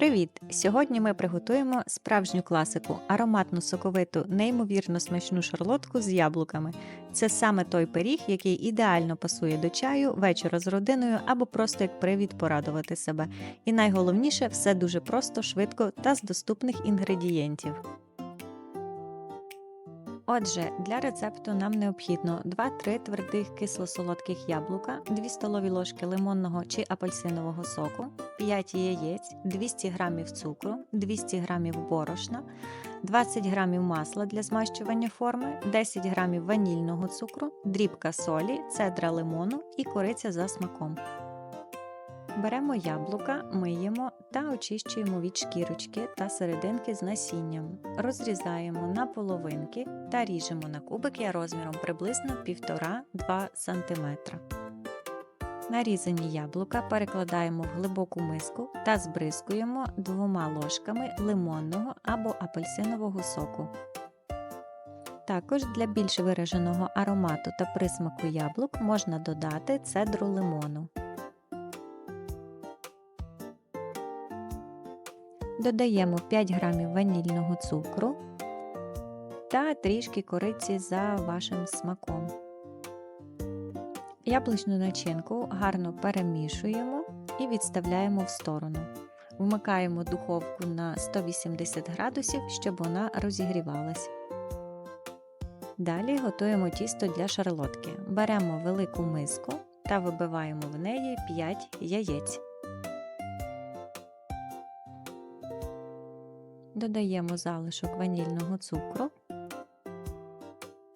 Привіт! Сьогодні ми приготуємо справжню класику ароматну соковиту, неймовірно смачну шарлотку з яблуками. Це саме той пиріг, який ідеально пасує до чаю, вечора з родиною або просто як привід порадувати себе. І найголовніше все дуже просто, швидко та з доступних інгредієнтів. Отже, для рецепту нам необхідно 2-3 твердих кисло-солодких яблука, 2 столові ложки лимонного чи апельсинового соку, 5 яєць, 200 г цукру, 200 г борошна, 20 г масла для змащування форми, 10 г ванільного цукру, дрібка солі, цедра лимону і кориця за смаком. Беремо яблука, миємо та очищуємо від шкірочки та серединки з насінням. Розрізаємо на половинки та ріжемо на кубики розміром приблизно 1,5-2 см. Нарізані яблука перекладаємо в глибоку миску та збризкуємо двома ложками лимонного або апельсинового соку. Також для більш вираженого аромату та присмаку яблук можна додати цедру лимону. Додаємо 5 грамів ванільного цукру та трішки кориці за вашим смаком. Яблучну начинку гарно перемішуємо і відставляємо в сторону. Вмикаємо духовку на 180 градусів, щоб вона розігрівалась. Далі готуємо тісто для шарлотки. Беремо велику миску та вибиваємо в неї 5 яєць. Додаємо залишок ванільного цукру,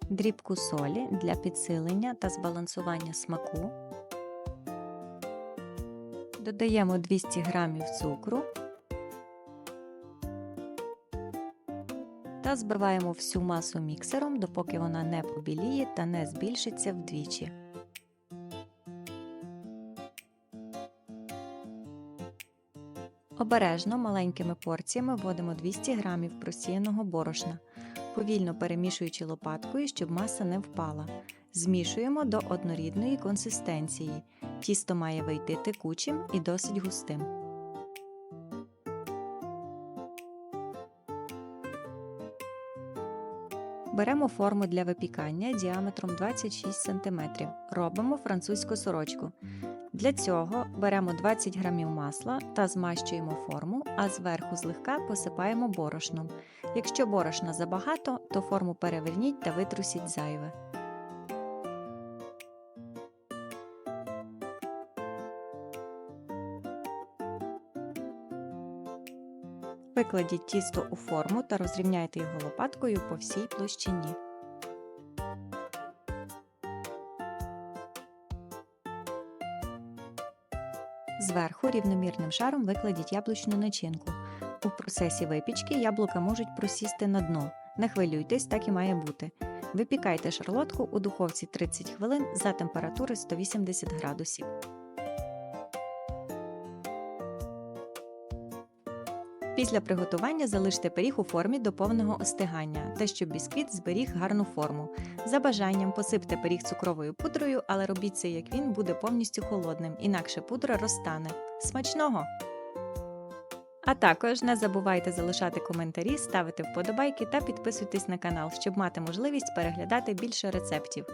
дрібку солі для підсилення та збалансування смаку. Додаємо 200 г цукру та збиваємо всю масу міксером, допоки вона не побіліє та не збільшиться вдвічі. Обережно маленькими порціями вводимо 200 г просіяного борошна, повільно перемішуючи лопаткою, щоб маса не впала. Змішуємо до однорідної консистенції. Тісто має вийти текучим і досить густим. Беремо форму для випікання діаметром 26 см. Робимо французьку сорочку. Для цього беремо 20 г масла та змащуємо форму, а зверху злегка посипаємо борошном. Якщо борошна забагато, то форму переверніть та витрусіть зайве. Викладіть тісто у форму та розрівняйте його лопаткою по всій площині. Зверху рівномірним шаром викладіть яблучну начинку. У процесі випічки яблука можуть просісти на дно. Не хвилюйтесь, так і має бути. Випікайте шарлотку у духовці 30 хвилин за температури 180 градусів. Після приготування залиште пиріг у формі до повного остигання, та щоб бісквіт зберіг гарну форму. За бажанням посипте пиріг цукровою пудрою, але робіть це, як він буде повністю холодним, інакше пудра розтане. Смачного! А також не забувайте залишати коментарі, ставити вподобайки та підписуйтесь на канал, щоб мати можливість переглядати більше рецептів.